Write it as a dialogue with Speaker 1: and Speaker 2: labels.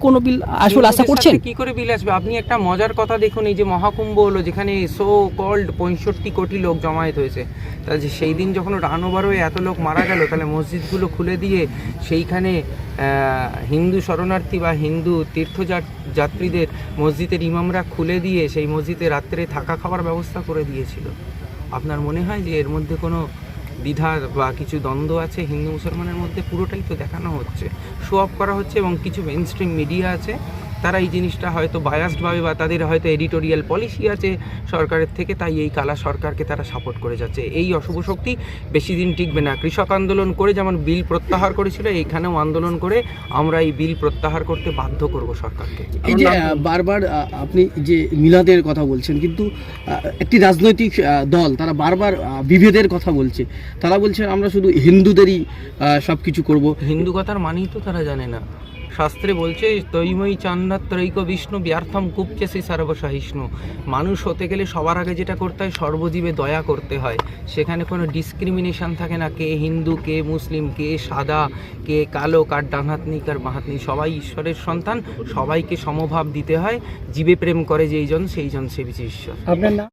Speaker 1: কোনো বিল আসল আশা করছেন?
Speaker 2: কি করে বিল আসবে? আপনি একটা মজার কথা দেখুন এই যে মহাকুম্ভ হলো যেখানে সো কল্ড পঁয়ষট্টি কোটি লোক জমায়েত হয়েছে। তা যে সেই দিন যখন রান ওভার হয়ে এত লোক মারা গেল তাহলে মসজিদগুলো খুলে দিয়ে সেইখানে হিন্দু শরণার্থী বা হিন্দু তীর্থযাত- যাত্রীদের মসজিদের ইমামরা খুলে দিয়ে সেই মসজিদে রাত্রে থাকা খাওয়ার ব্যবস্থা করে দিয়েছিল। আপনার মনে হয় যে এর মধ্যে কোনো দ্বিধা বা কিছু দ্বন্দ্ব আছে হিন্দু মুসলমানের মধ্যে, পুরোটাই তো দেখানো হচ্ছে। শো অফ করা হচ্ছে এবং কিছু মেন মিডিয়া আছে। তারা এই জিনিসটা হয়তো বায়াসডভাবে বা তাদের হয়তো এডিটোরিয়াল পলিসি আছে সরকারের থেকে তাই এই কালা সরকারকে তারা সাপোর্ট করে যাচ্ছে। এই অশুভ শক্তি বেশি দিন টিকবে না। কৃষক আন্দোলন করে যেমন বিল প্রত্যাহার করেছিল এইখানেও আন্দোলন করে আমরা এই বিল প্রত্যাহার করতে বাধ্য করব সরকারকে।
Speaker 3: এই যে বারবার আপনি যে মিলাদের কথা বলছেন কিন্তু একটি রাজনৈতিক দল তারা বারবার বিভেদের কথা বলছে। তারা বলছে আমরা শুধু হিন্দুদেরই সব কিছু করব।
Speaker 2: হিন্দু কথার মানেই তো তারা জানে না। শাস্ত্রে বলছে, তৈময়ী চান্নাত্রৈক বিষ্ণু ব্যর্থম কুপচেসি সর্বসহিষ্ণু। মানুষ হতে গেলে সবার আগে যেটা করতে হয়, সর্বজীবে দয়া করতে হয়। সেখানে কোনো ডিসক্রিমিনেশন থাকে না, কে হিন্দু, কে মুসলিম, কে সাদা, কে কালো, কার ডানহাতনি কার বাহাতনি সবাই ঈশ্বরের সন্তান, সবাইকে সমভাব দিতে হয়। জীবে প্রেম করে যেইজন সেইজন সে বিচে ঈশ্বর।